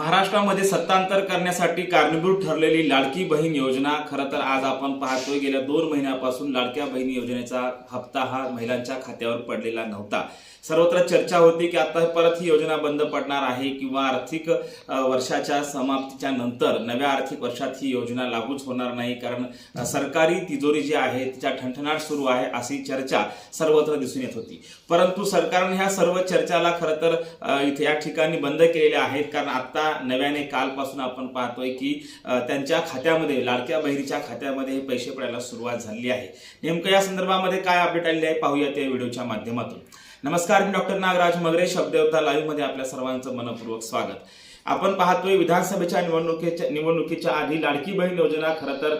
महाराष्ट्रामध्ये सत्तांतर करण्यासाठी कारणीभूत ठरलेली लाडकी बहीण योजना खरं तर आज आपण पाहतोय गेल्या दोन महिन्यापासून लाडक्या बहीण योजनेचा हप्ता हा महिलांच्या खात्यावर पडलेला नव्हता. सर्वत्र चर्चा होती की आता परत ही योजना बंद पडणार आहे किंवा आर्थिक वर्षाच्या समाप्तीच्या नंतर नव्या आर्थिक वर्षात ही योजना लागूच होणार नाही. कारण सरकारी तिजोरी जी आहे तिच्या ठणठणाट सुरू आहे अशी चर्चा सर्वत्र दिसून येत होती. परंतु सरकारने ह्या सर्व चर्चाला खरं तर इथे या ठिकाणी बंद केलेल्या आहेत. कारण आता नव्याने कालपासून आपण पाहतोय की त्यांच्या खात्यामध्ये लाडक्या बहिरीच्या खात्यामध्ये हे पैसे पडायला सुरुवात झालेली आहे. नेमकं या संदर्भामध्ये काय अपडेट आलेली आहे पाहूया त्या व्हिडिओच्या माध्यमातून. नमस्कार मी डॉक्टर नागराज मगरे शब्ददेवता लाईव्हमध्ये आपल्या सर्वांचं मनपूर्वक स्वागत. आपण पाहतोय विधानसभेच्या निवडणुकीच्या निवडणुकीच्या आधी लाडकी बहीण योजना खरं तर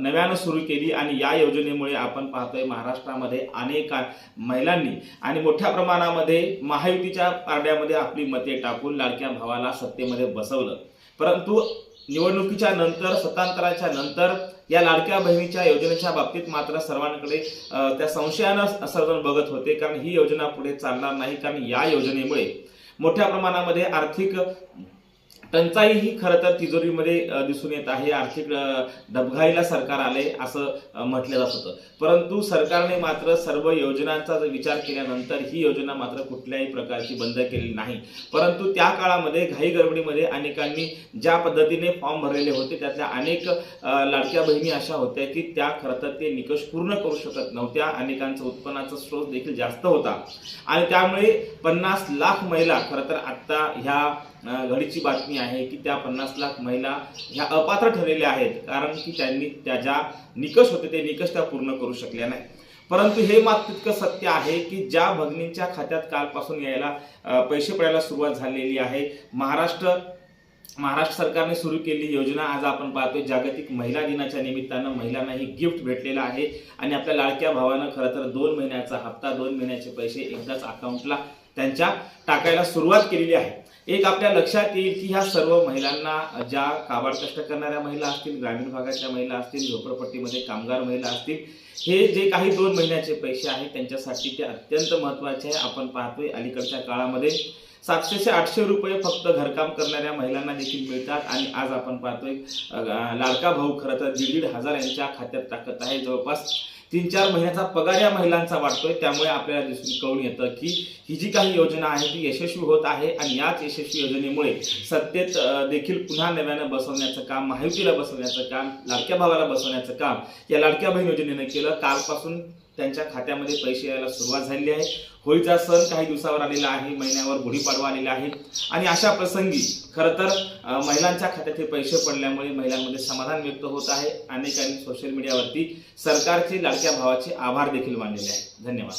नव्यानं सुरू केली आणि या योजनेमुळे आपण पाहतोय महाराष्ट्रामध्ये अनेक महिलांनी आणि मोठ्या प्रमाणामध्ये महायुतीच्या पारड्यामध्ये आपली मते टाकून लाडक्या भावाला सत्तेमध्ये बसवलं. परंतु निवडणुकीच्या नंतर सत्तांतराच्या नंतर या लाडक्या बहिणीच्या योजनेच्या बाबतीत मात्र सर्वांकडे त्या संशयानं सर्वजण बघत होते कारण ही योजना पुढे चालणार नाही कारण या योजनेमुळे मोठ्या प्रमाणामध्ये आर्थिक टंचाई ही खरं तर तिजोरीमध्ये दिसून येत आहे. आर्थिक डबघाईला सरकार आले असं म्हटलं जात होतं. परंतु सरकारने मात्र सर्व योजनांचा जर विचार केल्यानंतर ही योजना मात्र कुठल्याही प्रकारची बंद केलेली नाही. परंतु त्या काळामध्ये घाई गडबडीमध्ये अनेकांनी ज्या पद्धतीने फॉर्म भरलेले होते त्यातल्या अनेक लाडक्या बहिणी अशा होत्या की त्या खरं तर ते निकष पूर्ण करू शकत नव्हत्या. अनेकांचं उत्पन्नाचा स्रोत देखील जास्त होता. आणि त्यामुळे पन्नास लाख महिला खरं तर आत्ता ह्या घडीची बातमी आहे की त्या पन्नास लाख महिला ह्या अपात्र ठरलेल्या आहेत. कारण की त्यांनी त्या ज्या निकष होते ते निकष त्या पूर्ण करू शकल्या नाही परंतु हे मात्र तितकं सत्य आहे की ज्या भगिनींच्या खात्यात कालपासून यायला पैसे पडायला सुरुवात झालेली आहे. महाराष्ट्र महाराष्ट्र सरकारने सुरू केलेली योजना आज आपण पाहतोय जागतिक महिला दिनाच्या निमित्तानं महिलांनाही गिफ्ट भेटलेलं आहे. आणि आपल्या लाडक्या भावानं खरं तर दोन महिन्याचा हप्ता दोन महिन्याचे पैसे एकदाच अकाउंटला त्यांच्या टाकायला सुरुवात केलेली आहे. एक आपल्या लक्षात येईल की ह्या सर्व महिलांना ज्या काबाड कष्ट करणाऱ्या महिला असतील ग्रामीण भागातल्या महिला असतील झोपडपट्टीमध्ये कामगार महिला असतील हे जे काही दोन महिन्याचे पैसे आहेत त्यांच्यासाठी ते अत्यंत महत्त्वाचे आहे. आपण पाहतोय अलीकडच्या काळामध्ये सातशे ते आठशे रुपये फक्त घरकाम करणाऱ्या महिलांना देखील मिळतात. आणि आज आपण पाहतोय लाडका भाऊ खरं तर दीड दीड हजार यांच्या खात्यात टाकत आहे. जवळपास तीन चार महिन्याचा पगार या महिलांचा वाटतोय त्यामुळे आपल्याला दिसून कळून येतं की ही जी काही योजना आहे ती यशस्वी होत आहे आणि याच यशस्वी योजनेमुळे सत्तेत देखील पुन्हा नव्यानं बसवण्याचं काम महायुतीला बसवण्याचं काम लाडक्या भावाला बसवण्याचं काम या लाडक्या बहीण योजनेनं केलं. कालपासून त्यांच्या खात्यामध्ये पैसे यायला सुरुवात झालेली आहे. होळीचा सण काही दिवसावर आलेला आहे महिन्यावर गुढीपाडवा आलेला आहे. आणि अशा प्रसंगी खरं तर महिलांच्या खात्यात हे पैसे पडल्यामुळे महिलांमध्ये समाधान व्यक्त होत आहे. अनेकांनी सोशल मीडियावरती सरकारचे लाडक्या भावाचे आभार देखील मानलेले आहेत. धन्यवाद.